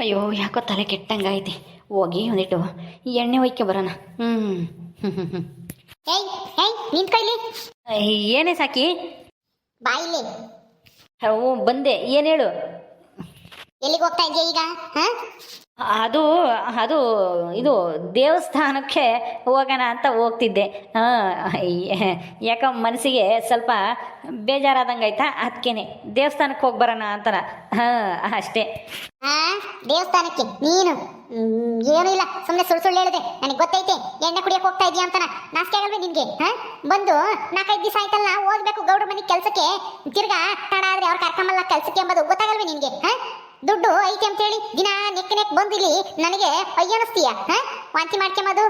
ಅಯ್ಯೋ ಯಾಕೋ ತಲೆ ಕೆಟ್ಟಂಗಾಯ್ತು. ಹೋಗಿ ಒಂದಿಟ್ಟು. ಎಣ್ಣೆ ಒಯ್ಕೆ ಬರೋಣ. ಹ್ಞೂ ಹ್ಞೂ ಹ್ಞೂ ನಿಂತ್ಕೊಳ್ಳಿ ಏನೇ ಸಾಕಿ? ಬಾಯಿಲಿ ಓ ಬಂದೆ. ಏನು ಹೇಳು? ಎಲ್ಲಿಗೆ ಹೋಗ್ತಾ ಇದೆಯಾ ಈಗ? ಹಾ? ಅದು ಅದು, ಇದು ದೇವಸ್ಥಾನಕ್ಕೆ ಹೋಗೋಣ ಅಂತ ಹೋಗ್ತಿದ್ದೆ. ಯಾಕ ಮನಸ್ಸಿಗೆ ಸ್ವಲ್ಪ ಬೇಜಾರಾದಂಗೆ ಆಯ್ತಾ? ಅದಕ್ಕೇನೆ ದೇವಸ್ಥಾನಕ್ಕೆ ಹೋಗಿ ಬರೋಣ ಅಂತನ ಹಾಂ, ಅಷ್ಟೇ. ದೇವಸ್ಥಾನಕ್ಕೆ? ನೀನು? ಏನು ಇಲ್ಲ. ಸುಮ್ಮನೆ ಸುಳ್ಳು ಸುಳ್ಳು ಹೇಳಿದೆ. ನನಗೆ ಗೊತ್ತೈತೆ. ಎಣ್ಣೆ ಕುಡಿಯಕ್ಕೆ ಹೋಗ್ತಾ ಇದೀಯ ಅಂತ ನಾಚಿಕೆ ಆಗಲ್ವೇ ನಿನಗೆ? ಹಾ? ಬಂದು ನಾಲ್ಕೈದು ದಿವಸ ಆಯ್ತಲ್ಲ, ಹೋಗ್ಬೇಕು ಗೌಡ್ರ ಮನೆ ಕೆಲಸಕ್ಕೆ. ತಿರ್ಗಾ ತಡ ಆದ್ರೆ ಅವ್ರು ಕರ್ಕೊಂಬಲ್ಲ ಕೆಲಸಕ್ಕೆ ಎಂಬುದು ಗೊತ್ತಾಗಲ್ವೇ ನಿನಗೆ? ಹಾ? ದುಡ್ಡು ಐತೆ ಅಂತೇಳಿ ದಿನ ನೆಕ್ ನೆಕ್ ಬಂದಿಲ್ಲಿ ನನಗೆ ಅಯ್ಯ ಅನಿಸ್ತೀಯ, ಹಾ? ವಾಂತಿ ಮಾಡ್ಕೊಂಬದು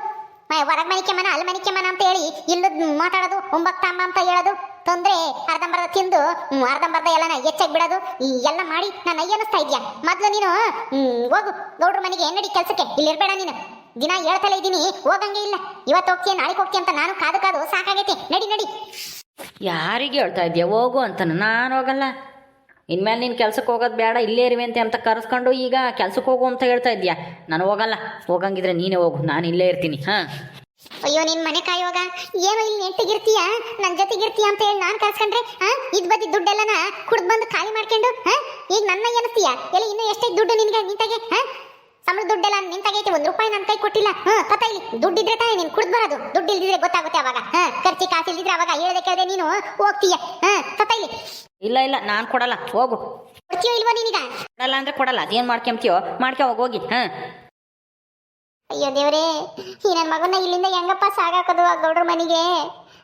ಹೊರಗ್ ಮನಿಕೆ ಮನ ಅಲ್ಲಿ ಮನಿಕೆ ಮನ ಅಂತ ಹೇಳಿ ಇಲ್ಲದ್ ಮಾತಾಡೋದು ಒಂಬತ್ತಮ್ಮ ಅಂತ ಹೇಳೋದು, ತೊಂದ್ರೆ, ಅರ್ಧಂಬರ್ಧ ತಿಂದು ಅರ್ಧಂಬರ್ಧ ಎಲ್ಲನ ಹೆಚ್ಚಾಗಿ ಬಿಡೋದು ಎಲ್ಲ ಮಾಡಿ ನಾನು ಅಯ್ಯ ಅನಿಸ್ತಾ ಇದ್ಯಾ? ಮೊದ್ಲು ನೀನು ಹೋಗು, ಗೌಡ್ರ ಮನೆಗೆ ಎನ್ನಡಿ ಕೆಲ್ಸಕ್ಕೆ, ಇಲ್ಲಿ ಇರ್ಬೇಡ ನೀನು. ದಿನ ಹೇಳ್ತಲೇ ಇದ್ದೀನಿ ಹೋಗಂಗೆ ಇಲ್ಲ. ಇವತ್ತು ಹೋಗ್ತೀಯ ನಾಳೆ ಹೋಗ್ತೀಯ ಅಂತ ನಾನು ಕಾದು ಕಾದು ಸಾಕಾಗೈತಿ. ನಡಿ ನಡಿ. ಯಾರಿಗೆ ಹೇಳ್ತಾ ಇದೆಯಾ, ಹೋಗು ಅಂತ ನಾನು ಹೋಗಲ್ಲ. ಇನ್ಮೇಲೆ ನೀನು ಕೆಲ್ಸಕ್ಕೆ ಹೋಗೋದು ಬೇಡ, ಇಲ್ಲೇ ಇರುವೆ ಅಂತ ಕರೆಸ್ಕೊಂಡು ಈಗ ಕೆಲ್ಸಕ್ಕೆ ಹೋಗು ಅಂತ ಹೇಳ್ತಾ ಇದೆಯಾ? ನಾನು ಹೋಗಲ್ಲ. ಹೋಗಂಗಿದ್ರೆ ನೀನೇ ಹೋಗು. ನಾನು ಇಲ್ಲೇ ಇರ್ತೀನಿ. ಹಾಂ. ಅಯ್ಯೋ, ನಿನ್ ಮನೆ ಕಾಯುವಾಗ ಏನೋ ಇಲ್ಲಿ ನೆಟ್ಟಿಗಿರ್ತೀಯ ನನ್ನ ಜೊತೆಗಿರ್ತೀಯ ಅಂತ ಹೇಳಿ ನಾನು ಕರ್ಸ್ಕೊಂಡ್ರೆ, ಹಾ? ಇದ್ ಬದಿ ದುಡ್ಡೆಲ್ಲನ ಕುಡ್ದು ಬಂದು ಖಾಲಿ ಮಾಡ್ಕೊಂಡು, ಹಾ? ಈಗ ನನ್ನ ಏನಸ್ತೀಯ ಎಲ್ಲ ಇನ್ನೂ ಎಷ್ಟೇ ದುಡ್ಡು ನಿನ್ಗೆ ನಿಂತಾಗೆ, ಹಾ? ಸಂಬಳ ದುಡ್ಡೆಲ್ಲ ನಿಂತಾಗೈತೆ ಒಂದು ರೂಪಾಯಿ ನನ್ ಕೈ ಕೊಟ್ಟಿಲ್ಲ. ಹಾ ಕಥ ಇಲ್ಲಿ. ದುಡ್ಡಿದ್ರೆ ತಾನೇ ನೀನು ಕುಡ್ದ್ ಬರೋದು. ದುಡ್ಡು ಇಲ್ದಿದ್ರೆ ಗೊತ್ತಾಗುತ್ತೆ ಅವಾಗ. ಹಾ, ಖರ್ಚಿ ಕಾಸು ಇಲ್ದಿದ್ರೆ ಅವಾಗ ಹೇಳೋದಕ್ಕೆ ನೀನು ಹೋಗ್ತೀಯ. ಹಾ, ಪತ್ತ ಇಲ್ಲಿ. ಇಲ್ಲ ಇಲ್ಲ ನಾನು ಕೊಡಲ್ಲ. ಹೋಗು. ಕೊಡ್ತೀಯೋ ಇಲ್ವೋ ನೀನೀಗ? ಕೊಡಲ್ಲ ಅಂದ್ರೆ ಕೊಡಲ್ಲ. ಅದೇನು ಮಾಡ್ಕೊಂತೀಯೋ ಮಾಡ್ಕೊ ಹೋಗಿ ಹೋಗಿ. ಹಾಂ ಅಯ್ಯೋ ದೇವ್ರೇ ಈ ನನ್ನ ಮಗನ ಇಲ್ಲಿಂದ ಹೆಂಗಪ್ಪ ಸಾಗಾಕೋದು ಆ ಗೌಡ್ರ ಮನೆಗೆ?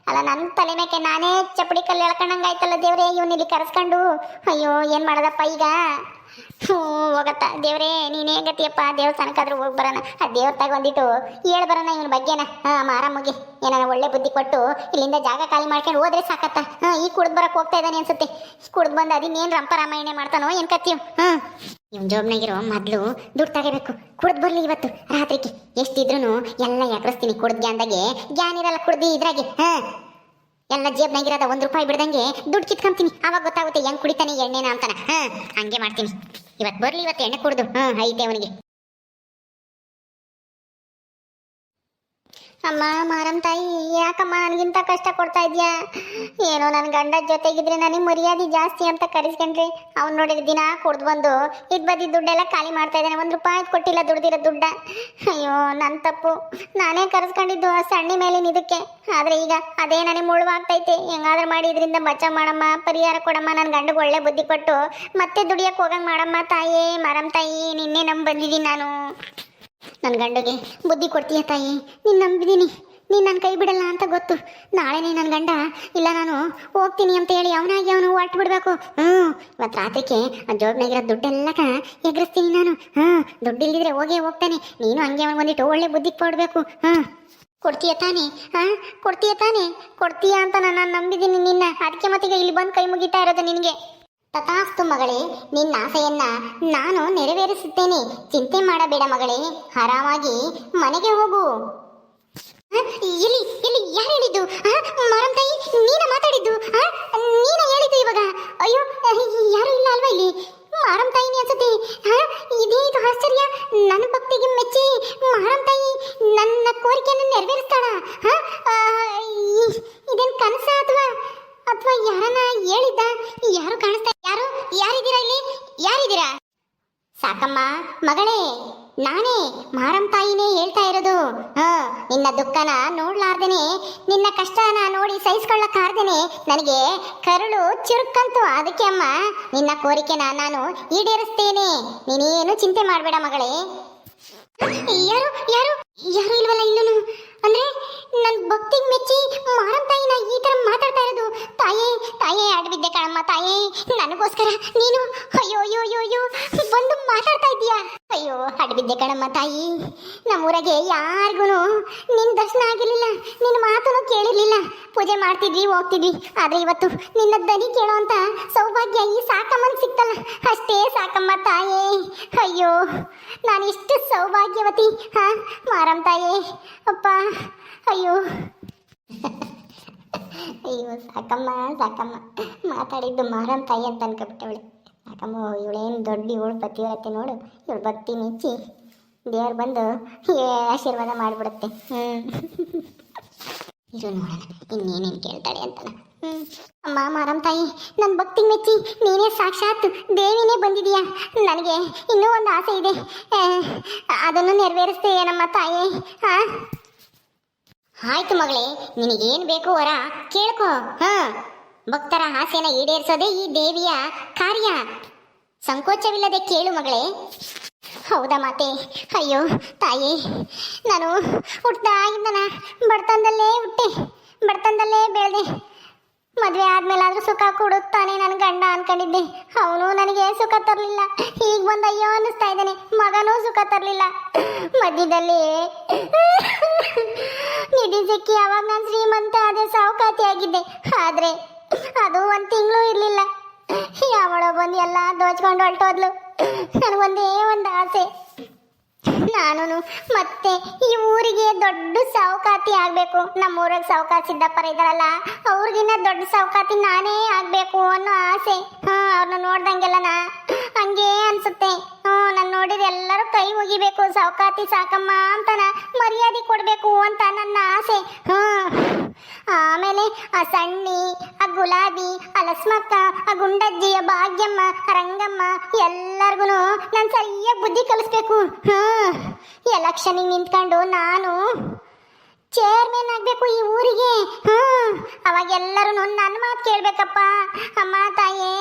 ಅಲ್ಲ ನನ್ನ ತಲೆ ಮೇಕೆ ನಾನೇ ಚಪ್ಪಡಿ ಕಲ್ಲು ಎಳ್ಕೊಂಡಂಗಾಯ್ತಲ್ಲ ದೇವ್ರೇ ಇವನ್ನ ಇಲ್ಲಿ ಕರೆಸ್ಕೊಂಡು. ಅಯ್ಯೋ ಏನು ಮಾಡದಪ್ಪ ಈಗ? ಹ್ಞೂ, ಹೋಗತ್ತ. ದೇವ್ರೇ, ನೀನೇ ಗತಿಯಪ್ಪ. ದೇವಸ್ಥಾನಕ್ಕಾದ್ರೂ ಹೋಗಿ ಬರೋಣ. ಆ ದೇವ್ರ ತಗ ಬಂದಿತ್ತು ಹೇಳ್ ಬರೋಣ ಇವನ ಬಗ್ಗೆನ. ಹಾ ಮಾರಮ್ಮಗೆ ಏನಾರ ಒಳ್ಳೆ ಬುದ್ಧಿ ಕೊಟ್ಟು ಇಲ್ಲಿಂದ ಜಾಗ ಖಾಲಿ ಮಾಡ್ಕೊಂಡು ಹೋದ್ರೆ ಸಾಕತ್ತ. ಹಾ, ಈ ಕುಡ್ದು ಬರಕ್ ಹೋಗ್ತಾ ಇದ್ದಾನೆ ಅನ್ಸುತ್ತೆ. ಕುಡ್ದು ಬಂದು ಅದಿನ್ನೇನು ರಂಪ ರಾಮಾಯಣ ಮಾಡ್ತಾನೋ ಏನ್ ಕತ್ತೀವ್ ನಿಮ್ ಜೋಬ್ನ್ಯಾಗ ಜೋಬ್ನಾಗಿರೋ ಮೊದ್ಲು ದುಡ್ಡು ತಗೋಬೇಕು. ಕುಡ್ದು ಬರ್ಲಿ ಇವತ್ತು, ರಾತ್ರಿಗೆ. ಎಷ್ಟಿದ್ರು ಎಲ್ಲ ಎಕರಿಸ್ತೀನಿ ಕುಡ್ದು ಗ್ಯಾನ್ದಾಗೆ ಗ್ಯಾನ್ ಇರಲ್ಲ ಕುಡ್ದಿ ಇದ್ರಾಗೆ. ಹಾ. ಎಲ್ಲ ಜೇಬ್ನಾಗಿರೋದ ಒಂದ್ ರೂಪಾಯಿ ಬಿಡ್ದಂಗೆ ದುಡ್ಡು ಕಿತ್ಕೊಂತೀನಿ. ಅವಾಗ ಗೊತ್ತಾಗುತ್ತೆ ಹೆಂಗ್ ಕುಡಿತಾನೆ, ಎಣ್ಣೆನ ಅಂತಾನ. ಹಾ, ಹಂಗೆ ಮಾಡ್ತೀನಿ. ಇವತ್ತು ಬರ್ಲಿ, ಇವತ್ತು ಎಣ್ಣೆ ಕುಡ್ದು. ಹ, ಐತೆ ಅವನಿಗೆ. ಅಮ್ಮ ಮಾರಮ್ ತಾಯಿ, ಯಾಕಮ್ಮ ನನಗಿಂತ ಕಷ್ಟ ಕೊಡ್ತಾ ಇದೆಯಾ? ಏನೋ ನನ್ನ ಗಂಡ ಜೊತೆಗಿದ್ರೆ ನನಗೆ ಮರ್ಯಾದೆ ಜಾಸ್ತಿ ಅಂತ ಕರೆಸ್ಕೊಂಡ್ರಿ ಅವ್ನು ನೋಡಿದ್ರೆ ದಿನ ಕುಡ್ದು ಬಂದು ಇದು ಬದಿ ದುಡ್ಡೆಲ್ಲ ಖಾಲಿ ಮಾಡ್ತಾ ಇದ್ದಾನೆ, ಒಂದು ರೂಪಾಯಿ ಕೊಟ್ಟಿಲ್ಲ ದುಡ್ದಿರೋ ದುಡ್ಡ. ಅಯ್ಯೋ ನನ್ನ ತಪ್ಪು. ನಾನೇ ಕರೆಸ್ಕೊಂಡಿದ್ದು ಸಣ್ಣ ಮೇಲಿನ ಇದಕ್ಕೆ. ಆದರೆ ಈಗ ಅದೇ ನನಗೆ ಮುಳುವಾಗ್ತೈತೆ. ಹೆಂಗಾದ್ರೂ ಮಾಡಿ ಇದರಿಂದ ಬಚಾವ್ ಮಾಡಮ್ಮ, ಪರಿಹಾರ ಕೊಡಮ್ಮ ನನ್ನ ಗಂಡಗೆ ಒಳ್ಳೆ ಬುದ್ಧಿ ಕೊಟ್ಟು ಮತ್ತೆ ದುಡಿಯಕ್ಕೆ ಹೋಗಂಗೆ ಮಾಡಮ್ಮ ತಾಯೇ ಮರಮ್ ತಾಯಿ, ನಿನ್ನೆ ನಂಬ ಬಂದಿದ್ದೀನಿ ನಾನು. ನನ್ನ ಗಂಡಗೆ ಬುದ್ಧಿ ಕೊಡ್ತೀಯ ತಾಯಿ? ನೀನು ನಂಬಿದ್ದೀನಿ ನೀನು ನನ್ನ ಕೈ ಬಿಡಲ್ಲ ಅಂತ ಗೊತ್ತು. ನಾಳೆನೇ ನನ್ನ ಗಂಡ, ಇಲ್ಲ ನಾನು ಹೋಗ್ತೀನಿ ಅಂತ ಹೇಳಿ ಅವನಾಗಿ ಅವನು ಹೊರಟು ಬಿಡಬೇಕು. ಹ್ಞೂ ಇವತ್ತು ರಾತ್ರಿಗೆ ಆ ಜೋಬ್ನಾಗಿರೋ ದುಡ್ಡೆಲ್ಲ ಎಗರಿಸ್ತೀನಿ ನಾನು. ಹಾಂ ದುಡ್ಡು ಇಲ್ದಿದ್ರೆ ಹೋಗೇ ಹೋಗ್ತಾನೆ. ನೀನು ಹಂಗೆ ಅವನು ಬಂದಿಟ್ಟು ಒಳ್ಳೆ ಬುದ್ಧಿ ಕೊಡಬೇಕು. ಹಾಂ ಕೊಡ್ತೀಯ ತಾನೇ? ಹಾಂ ಕೊಡ್ತೀಯ ತಾನೆ? ಕೊಡ್ತೀಯ ಅಂತ ನಾನು ನಂಬಿದ್ದೀನಿ ನಿನ್ನ. ಅದಕ್ಕೆ ಮತ್ತೀಗ ಇಲ್ಲಿ ಬಂದು ಕೈ ಮುಗಿತಾ ಇರೋದು ನಿನಗೆ. ತಥಾಸ್ತು ಮಗಳೇ ನಿನ್ನ ಆಸೆಯನ್ನ ನಾನು ನೆರವೇರಿಸುತ್ತೇನೆ. ಚಿಂತೆ ಮಾಡಬೇಡ ಮಗಳೇ ಆರಾಮಾಗಿ ಮನೆಗೆ ಹೋಗು. ಇಲ್ಲಿ ಎಲ್ಲಿ ಎಲ್ಲಿ ಯಾರು ಹೇಳಿದ್ದು ಮರಂ ತಾಯಿ ನೀನ ಮಾತಾಡಿದ್ದು ಹ? ನೀನ ಹೇಳಿದ್ದು ಇವಾಗ ಅಯ್ಯೋ ಯಾರು ಇಲ್ಲ ಅಲ್ವಾ ಇಲ್ಲಿ ಮಾರಂ ತಾಯಿನೇ ಅನ್ಸುತ್ತೆ ಹ? ಇದೇ ಇದು ಆಶ್ಚರ್ಯ ನನ್ನ ಭಕ್ತಿಗೆ ಮೆಚ್ಚಿ ಮಾರಂ ತಾಯಿ ನನ್ನ ಕೋರಿಕೆಯನ್ನು ನೆರವೇರಿಸ್ತಾಳ ಹ? ಆ, ಈ- ಇದೇನ್ ಕನಸ ಅಥವಾ ಅಥವಾ ಯಾರನ್ನ ಹೇಳಿದ್ದ ಯಾರು ಕಾಣಿಸ್ತಾ ಯಾರು ಯಾರಿದ್ದೀರಾ ಇಲ್ಲಿ ಯಾರಿದ್ದೀರಾ? ಸಾಕಮ್ಮ, ಮಗಳೇ, ನಾನೇ ಮಾರಂ ತಾಯಿನೇ ಹೇಳ್ತಾ ಇರೋದು. ಹ, ನಿನ್ನ ದುಃಖನ ನೋಡ್ಲಾರ್ದೇನೆ, ನಿನ್ನ ಕಷ್ಟನ ನೋಡಿ ಸಹಿಸ್ಕೊಳ್ಳಕ್ಕಾರ್ದೇನೆ ನನಗೆ ಕರುಳು ಚುರುಕಂತು ಅದಕ್ಕೆ ಅಮ್ಮ, ನಿನ್ನ ಕೋರಿಕೆನ ನಾನು ಈಡೇರಿಸ್ತೇನೆ. ನೀನೇನು ಚಿಂತೆ ಮಾಡಬೇಡ ಮಗಳೇ. ಯಾರು ಯಾರು ಯಾರು ಇಲ್ವಲ್ಲ ಇಲ್ಲೂ ಅಂದ್ರೆ ನನ್ನ ಭಕ್ತಿಗೆ ಮೆಚ್ಚಿ ಮಾರಂ ಅಡ್ಬಿದ್ದೆ ಕಣಮ್ಮ ತಾಯಿ. ನನಗೋಸ್ಕರ ನೀನು ಅಯ್ಯೋ ಅಯ್ಯೋ ಅಯ್ಯೋ ಅಯ್ಯೋ, ಬಂದು ಮಾತಾಡ್ತಾ ಇದ್ದೀಯಾ? ಅಯ್ಯೋ ಅಡ್ಬಿದ್ದೆ ಕಣಮ್ಮ ತಾಯಿ. ನಮ್ಮೂರಾಗೆ ಯಾರಿಗೂ ನಿನ್ನ ದರ್ಶನ ಆಗಿರಲಿಲ್ಲ ನಿನ್ನ ಮಾತನ್ನು ಕೇಳಿರ್ಲಿಲ್ಲ. ಪೂಜೆ ಮಾಡ್ತಿದ್ವಿ, ಹೋಗ್ತಿದ್ವಿ. ಆದ್ರೆ ಇವತ್ತು ನಿನ್ನ ದನಿ ಕೇಳೋಂತ ಸೌಭಾಗ್ಯ ಈ ಸಾಕಮ್ಮನ ಸಿಕ್ತಲ್ಲ. ಅಷ್ಟೇ ಸಾಕಮ್ಮ ತಾಯೇ. ಅಯ್ಯೋ ನಾನು ಇಷ್ಟು ಸೌಭಾಗ್ಯವತಿ, ಹಾ, ಮಾರಮ್ಮ ತಾಯೇ. ಅಪ್ಪ, ಅಯ್ಯೋ. ಅಯ್ಯೋ, ಸಾಕಮ್ಮ ಸಾಕಮ್ಮ. ಮಾತಾಡಿದ್ದು ಮಾರಮ್ಮ ತಾಯಿ ಅಂತ ಅನ್ಕೊಬಿಟ್ಟವಳೆ ಸಾಕಮ್ಮ, ಇವಳೇನು ದೊಡ್ಡ ಇವಳು ಪತಿವ್ರತೆ ನೋಡು. ಇವಳು ಭಕ್ತಿ ಮೆಚ್ಚಿ ದೇವ್ರು ಬಂದು ಆಶೀರ್ವಾದ ಮಾಡಿಬಿಡುತ್ತೆ. ಹ್ಞೂ ಇರು ನೋಡೋಣ, ಇನ್ನೇನೇನು ಕೇಳ್ತಾಳೆ ಅಂತಲ್ಲ. ಹ್ಞೂ ಅಮ್ಮ, ಮಾರಮ್ಮ ತಾಯಿ ನನ್ನ ಭಕ್ತಿ ಮೆಚ್ಚಿ ನೀನೇ ಸಾಕ್ಷಾತ್ ದೇವಿನೇ ಬಂದಿದೀಯಾ? ನನಗೆ ಇನ್ನೂ ಒಂದು ಆಸೆ ಇದೆ. ಅದನ್ನು ನೆರವೇರಿಸ್ತೀಯ ನಮ್ಮ ತಾಯಿ? ಹಾಂ ಆಯ್ತು ಮಗಳೇ, ನಿನಗೇನು ಬೇಕು ವರ ಕೇಳ್ಕೊ. ಹಾ, ಭಕ್ತರ ಆಸೆನ ಈಡೇರಿಸೋದೇ ಈ ದೇವಿಯ ಕಾರ್ಯ. ಸಂಕೋಚವಿಲ್ಲದೆ ಕೇಳು ಮಗಳೇ. ಹೌದಾ ಮಾತೆ? ಅಯ್ಯೋ, ತಾಯಿ, ನಾನು ಹುಟ್ಟಿದಾಗಿಂದನ ಬಡತನದಲ್ಲೇ ಹುಟ್ಟೆ, ಬಡತನದಲ್ಲೇ ಬೆಳೆದೆ. ಮದುವೆ ಆದ್ಮೇಲಾದ್ರೂ ಸುಖ ಕೊಡುತ್ತಾನೆ ನನ್ನ ಗಂಡ ಅನ್ಕೊಂಡಿದ್ದೆ. ಅವನು ನನಗೆ ಸುಖ ತರಲಿಲ್ಲ. ಈಗ ಬಂದ ಅಯ್ಯೋ ಅನ್ನಿಸ್ತಾ ಇದ್ದಾನೆ. ಮಗನೂ ಸುಖ ತರಲಿಲ್ಲ. ಮಧ್ಯದಲ್ಲಿ ನಿಧಿ ಸಿಕ್ಕಿ ಅವಾಗ ನಾನು ಶ್ರೀಮಂತ ಅದೇ ಸಾವುಕಾತಿ ಆಗಿದ್ದೆ. ಆದ್ರೆ ಅದು ಒಂದು ತಿಂಗಳು ಇರಲಿಲ್ಲ. ಯಾವಳೋ ಬಂದು ಎಲ್ಲ ದೋಚ್ಕೊಂಡು ಹೊರಟೋದ್ಲು. ನನಗೊಂದೇ ಒಂದು ಆಸೆ. ನಾನು ಮತ್ತೆ ಈ ಊರಿಗೆ ದೊಡ್ಡ ಸೌಕಾತಿ ಆಗ್ಬೇಕು. ನಮ್ಮ ಊರಾಗ ಸಾವುಕಾರ ಸಿದ್ದಪ್ಪರ ಇದ್ದಾರಲ್ಲ, ಅವ್ರಿಗಿನ್ನ ದೊಡ್ಡ ಸೌಕಾತಿ ನಾನೇ ಆಗ್ಬೇಕು ಅನ್ನೋ ಆಸೆ. ಹಾ ಅವ್ರನ್ನ ನೋಡ್ದಂಗೆಲ್ಲ ನಾ ಹಂಗೆ ಅನ್ಸುತ್ತೆ. ಹ್ಞೂ ನಾನು ನೋಡಿದ ಎಲ್ಲರೂ ಕೈ ಮುಗಿಬೇಕು. ಸೌಕಾತಿ ಸಾಕಮ್ಮ ಅಂತನ ಮರ್ಯಾದೆ ಕೊಡಬೇಕು ಅಂತ ನನ್ನ ಆಸೆ. ಹ್ಞೂ ಆಮೇಲೆ ಆ ಸಣ್ಣಿ, ಆ ಗುಲಾಬಿ, ಆ ಲಸ್ಮಕ್ಕ, ಆ ಗುಂಡಜ್ಜಿ, ಆ ಭಾಗ್ಯಮ್ಮ, ಆ ರಂಗಮ್ಮ ಎಲ್ಲರಿಗೂ ನಾನು ಸರಿಯಾಗಿ ಬುದ್ಧಿ ಕಲಿಸ್ಬೇಕು. ಹ್ಮ್. ಎಲೆಕ್ಷನಿಗೆ ನಿಂತ್ಕೊಂಡು ನಾನು ಚೇರ್ಮನ್ ಆಗಬೇಕು ಈ ಊರಿಗೆ. ಅವಾಗ ಎಲ್ಲರೂ ನನ್ನ ಮಾತು ಕೇಳ್ಬೇಕಪ್ಪ. ಅಮ್ಮ, ತಾಯೇ,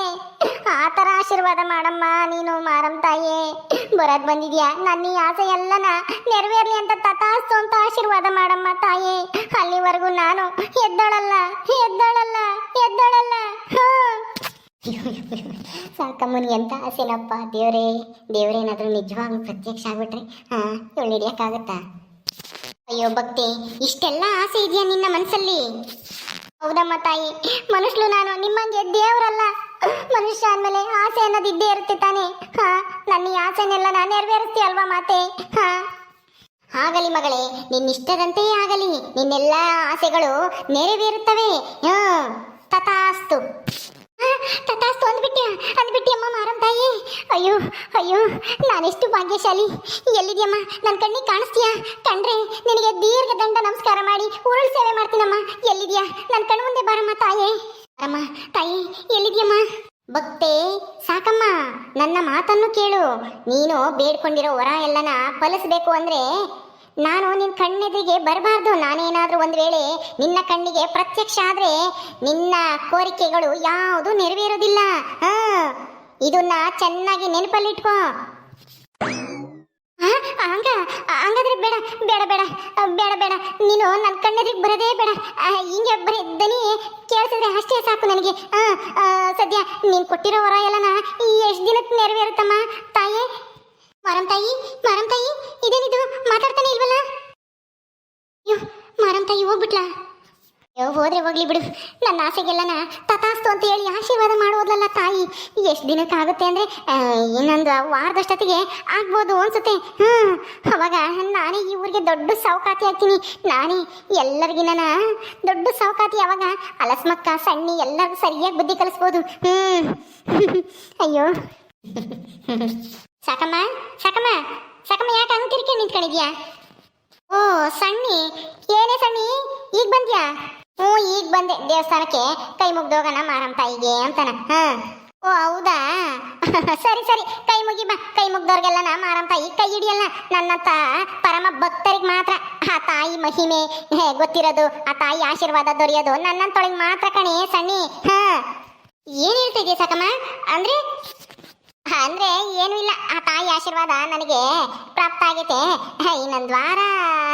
ಆ ಥರ ಆಶೀರ್ವಾದ ಮಾಡಮ್ಮ, ನೀನು ಮಾರಮ್ಮ ತಾಯೇ. ಬರೋದ್ ಬಂದಿದ್ಯಾ? ನನ್ನ ಈ ಆಸೆ ಎಲ್ಲನ ನೆರವೇರ್ಲಿ ಅಂತ ತಥಾಸ್ತು ಅಂತ ಆಶೀರ್ವಾದ ಮಾಡಮ್ಮ ತಾಯೇ. ಅಲ್ಲಿವರೆಗೂ ನಾನು ಎದ್ದಳಲ್ಲ, ಎದ್ದಾಳಲ್ಲ, ಎದ್ದಳಲ್ಲ. ಸಾಕಮ್ಮನಿ ಎಂತ ಆಸೆನಪ್ಪ ದೇವ್ರೇ? ದೇವ್ರೇನಾದ್ರೂ ನಿಜವಾಗ್ಲೂ ಪ್ರತ್ಯಕ್ಷ ಆಗ್ಬಿಟ್ರೆ, ಹಾ, ಇವಳು ಅಯ್ಯೋ ಭಕ್ತಿ, ಇಷ್ಟೆಲ್ಲ ಆಸೆ ಇದೆಯಾ ನಿನ್ನ ಮನಸ್ಸಲ್ಲಿ ಹೌದಮ್ಮ ತಾಯಿ? ಮನುಷ್ಯಲು ನಾನು ನಿಮ್ಮಂಗೆ ದೇವರಲ್ಲ. ಮನುಷ್ಯ ಅಂದಮೇಲೆ ಆಸೆ ಅನ್ನೋದು ಇದ್ದೇ ಇರುತ್ತೆ ತಾನೆ. ಹಾ ನನ್ನ ಈ ಆಸೆನೆಲ್ಲ ನಾನು ನೆರವೇರಿಸ್ತೀಯಲ್ವಾ ಮಾತೆ? ಹಾ. ಆಗಲಿ ಮಗಳೇ, ನಿನ್ನಿಷ್ಟದಂತೆ ಆಗಲಿ. ನಿನ್ನೆಲ್ಲ ಆಸೆಗಳು ನೆರವೇರುತ್ತವೆ. ಹಾ, ತಥಾಸ್ತು. ತಥಾಸ್ತು ಅಂದ್ಬಿಟ್ಟಿ ಅಮ್ಮ ಮಾರಂ ತಾಯಿ? ಅಯ್ಯೋ ಅಯ್ಯೋ, ನಾನೆಷ್ಟು ಭಾಗ್ಯಶಾಲಿ. ಎಲ್ಲಿದ್ಯಮ್ಮ? ನನ್ನ ಕಣ್ಣಿಗೆ ಕಾಣಿಸ್ತೀಯಾ? ಕಂಡ್ರೆ ನಿನಗೆ ದೀರ್ಘ ದಂಡ ನಮಸ್ಕಾರ ಮಾಡಿ ಉರುಳು ಸೇವೆ ಮಾಡ್ತೀನಮ್ಮ. ಎಲ್ಲಿದ್ಯಾ? ನನ್ನ ಕಣ್ಣು ಮುಂದೆ ಬಾರಮ್ಮ ತಾಯಿ. ಅಮ್ಮ ತಾಯಿ, ಎಲ್ಲಿದ್ಯಮ್ಮ? ಭಕ್ತೆ, ಸಾಕಮ್ಮ. ನನ್ನ ಮಾತನ್ನು ಕೇಳು. ನೀನು ಬೇಡ್ಕೊಂಡಿರೋ ವರ ಎಲ್ಲನ ಫಲಿಸ್ಬೇಕು ಅಂದ್ರೆ ನಾನು ನಿನ್ನ ಕಣ್ಣೆದುರಿಗೆ ಬರಬಾರ್ದು. ನಾನೇನಾದರೂ ಒಂದು ವೇಳೆ ನಿನ್ನ ಕಣ್ಣಿಗೆ ಪ್ರತ್ಯಕ್ಷ ಆದರೆ ನಿನ್ನ ಕೋರಿಕೆಗಳು ಯಾವುದು ನೆರವೇರೋದಿಲ್ಲ. ಹಾ, ಇದನ್ನ ಚೆನ್ನಾಗಿ ನೆನಪಲ್ಲಿಟ್ಕೋ. ಹಂಗ, ಹಂಗಾದ್ರೆ ಬೇಡ ಬೇಡ ಬೇಡ ಬೇಡ ಬೇಡ. ನೀನು ನನ್ನ ಕಣ್ಣೆದುರಿಗೆ ಬರೋದೇ ಬೇಡ. ಹಿಂಗೆ ಬರೀ ದನಿ ಕೇಳಿಸಿದ್ರೆ ಅಷ್ಟೇ ಸಾಕು ನನಗೆ. ಸದ್ಯ ನೀನು ಕೊಟ್ಟಿರೋ ವರ ಎಲ್ಲನ ಎಷ್ಟು ದಿನಕ್ಕೆ ನೆರವೇರುತ್ತಮ್ಮ? ಮಾರಂ ತಾಯಿ ಮಾರಂ ತಾಯಿ, ಇದೇನಿದು? ಮಾತಾಡ್ತಾನೆ ಇಲ್ವಲ್ಲ? ಅಯ್ಯೋ, ಮಾರಂ ತಾಯಿ ಹೋಗ್ಬಿಟ್ಲಾ? ಅಯ್ಯೋ, ಹೋದ್ರೆ ಹೋಗ್ಲಿ ಬಿಡು. ನನ್ನ ಆಸೆಗೆಲ್ಲನ ತಥಾಸ್ತು ಅಂತ ಹೇಳಿ ಆಶೀರ್ವಾದ ಮಾಡೋದಲ್ಲ ತಾಯಿ. ಎಷ್ಟು ದಿನಕ್ಕಾಗುತ್ತೆ ಅಂದರೆ ಇನ್ನೊಂದು ವಾರದಷ್ಟೊತ್ತಿಗೆ ಆಗ್ಬೋದು ಅನ್ಸುತ್ತೆ. ಹ್ಞೂ ಅವಾಗ ನಾನೇ ಈ ಊರಿಗೆ ದೊಡ್ಡ ಸೌಕಾತಿ ಆಗ್ತೀನಿ. ನಾನೇ ಎಲ್ಲರಿಗಿನ ದೊಡ್ಡ ಸೌಕಾತಿ ಅವಾಗ ಅಲಸ್ಮಕ್ಕ, ಸಣ್ಣಿ ಎಲ್ಲರಿಗೂ ಸರಿಯಾಗಿ ಬುದ್ಧಿ ಕಲಿಸ್ಬೋದು. ಹ್ಞೂ ಅಯ್ಯೋ. ಸಾಕಮ್ಮ ಸಾಕಮ್ಮ ಸಾಕಮ್ಮ, ಯಾಕೆ ಹಂಗೆ ತಿರ್ಕೊಂಡು ನಿಂತ್ಕೊಂಡಿದ್ಯಾ? ಓ, ಸಣ್ಣಿ, ಏನೇ ಸಣ್ಣಿ, ಈಗ ಬಂದ್ಯಾ? ಹ್ಞೂ, ಈಗ ಬಂದೆ. ದೇವಸ್ಥಾನಕ್ಕೆ ಕೈ ಮುಗ್ದೋಗಣ ಮಾರಮ್ಮ ತಾಯಿಗೆ ಅಂತಾನ. ಹಾ. ಓ, ಹೌದಾ? ಸರಿ ಸರಿ, ಕೈ ಮುಗಿ ಬಾ. ಕೈ ಮುಗ್ದವ್ರಿಗೆಲ್ಲ ನಾ ಮಾರಮ್ಮ ತಾಯಿ ಕೈ ಹಿಡಿಯಲ್ಲ. ನನ್ನಂತ ಪರಮ ಭಕ್ತರಿಗೆ ಮಾತ್ರ. ಆ ತಾಯಿ ಮಹಿಮೆ ಗೊತ್ತಿರೋದು, ಆ ತಾಯಿ ಆಶೀರ್ವಾದ ದೊರೆಯೋದು ನನ್ನಂತೊಳಗೆ ಮಾತ್ರ ಕಣೆ, ಸಣ್ಣಿ. ಹಾಂ. ಏನು ಹೇಳ್ತಾ ಇದೆಯಾ ಸಾಕಮ್ಮ? ಅಂದ್ರೆ ಅಂದ್ರೆ ಏನೂ ಇಲ್ಲ. ಆ ತಾಯಿ ಆಶೀರ್ವಾದ ನನಗೆ ಪ್ರಾಪ್ತ ಆಗೈತೆ. ಇನ್ನೊಂದು ವಾರ,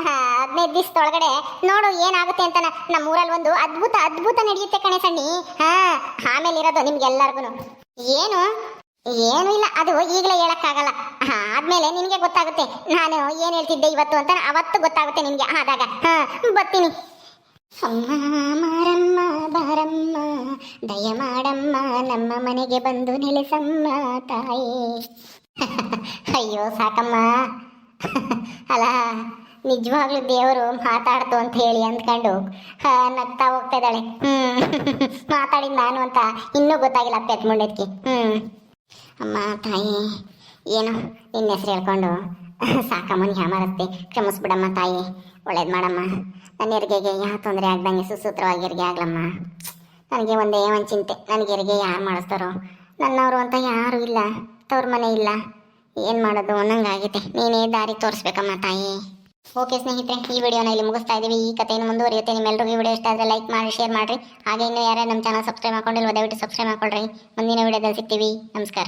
ಹದಿನೈದು ದಿವಸದೊಳಗಡೆ ನೋಡು ಏನಾಗುತ್ತೆ ಅಂತ ನಮ್ಮ ಊರಲ್ಲಿ ಒಂದು ಅದ್ಭುತ ಅದ್ಭುತ ನಡೆಯುತ್ತೆ ಕಣೆ ಸಣ್ಣಿ. ಹಾ ಆಮೇಲೆ ಇರೋದು ನಿಮ್ಗೆಲ್ಲರಿಗೂ ಏನು? ಏನು ಇಲ್ಲ. ಅದು ಈಗಲೇ ಹೇಳಕ್ಕಾಗಲ್ಲ. ಆದ್ಮೇಲೆ ನಿನಗೆ ಗೊತ್ತಾಗುತ್ತೆ. ನಾನು ಏನು ಹೇಳ್ತಿದ್ದೆ ಇವತ್ತು ಅಂತ ಅವತ್ತು ಗೊತ್ತಾಗುತ್ತೆ ನಿನಗೆ ಆದಾಗ. ಹಾ, ಬರ್ತೀನಿ. ಅಮ್ಮ, ಮಾರಮ್ಮ ಬಾರಮ್ಮ ದಯ ಮಾಡಮ್ಮ ನಮ್ಮ ಮನೆಗೆ ಬಂದು ನೆಲೆಸಮ್ಮ, ತಾಯಿ. ಅಯ್ಯೋ, ಸಾಕಮ್ಮ. ಅಲ್ಲ ನಿಜವಾಗ್ಲೂ ದೇವರು ಮಾತಾಡ್ತು ಅಂತ ಹೇಳಿ ಅಂದ್ಕೊಂಡು ನಗ್ತಾ ಹೋಗ್ತಾ ಇದ್ದಾಳೆ ಹ್ಮ್. ಮಾತಾಡಿದ್ ನಾನು ಅಂತ ಇನ್ನೂ ಗೊತ್ತಾಗಿಲ್ಲ ಅಪ್ಪ ಮುಂಡೆದ್ಕಿ ಹ್ಮ್. ಅಮ್ಮ, ತಾಯಿ, ಏನು ನಿನ್ನ ಹೆಸರು ಹೇಳ್ಕೊಂಡು ಸಾಕಮ್ಮನ ಹ್ಯಾಮರಸ್ತೆ ಕ್ಷಮಿಸ್ಬಿಡಮ್ಮ ತಾಯಿ. ಒಳ್ಳೇದು ಮಾಡಮ್ಮ. ನನ್ನ ಹೆರಿಗೆಗೆ ಯಾವ ತೊಂದರೆ ಆಗ್ದಂಗೆ ಸುಸೂತ್ರವಾಗಿ ಹೆರಿಗೆ ಆಗ್ಲಮ್ಮ. ನನಗೆ ಒಂದೇ ಒಂದು ಚಿಂತೆ. ನನಗೆ ಹೆರಿಗೆ ಯಾರು ಮಾಡಿಸ್ತಾರೋ? ನನ್ನವರು ಅಂತ ಯಾರೂ ಇಲ್ಲ. ತವ್ರ ಮನೆ ಇಲ್ಲ. ಏನು ಮಾಡೋದು ಅನ್ನಂಗಾಗಿದೆ. ನೀನೇ ದಾರಿ ತೋರಿಸ್ಬೇಕಮ್ಮ ತಾಯಿ. ಓಕೆ ಸ್ನೇಹಿತರೆ, ಈ ವಿಡಿಯೋನ ಇಲ್ಲಿ ಮುಗಿಸ್ತಾ ಇದ್ದೀವಿ ಈ ಕಥೆಯನ್ನು ಮುಂದುವರಿಯುತ್ತೆ. ನಿಮ್ಮೆಲ್ಲರಿಗೂ ಈ ವಿಡಿಯೋ ಇಷ್ಟ ಆದರೆ ಲೈಕ್ ಮಾಡಿ, ಶೇರ್ ಮಾಡಿರಿ. ಹಾಗೆ ಇನ್ನೂ ಯಾರ್ಯಾರು ನಮ್ಮ ಚಾನಲ್ ಸಬ್ಸ್ಕ್ರೈಬ್ ಮಾಡ್ಕೊಂಡಿಲ್ಲ ದಯವಿಟ್ಟು ಸಬ್ಸ್ಕ್ರೈಬ್ ಮಾಡ್ಕೊಳ್ರಿ. ಮುಂದಿನ ವಿಡಿಯೋದಲ್ಲಿ ಸಿಗ್ತೀವಿ. ನಮಸ್ಕಾರ.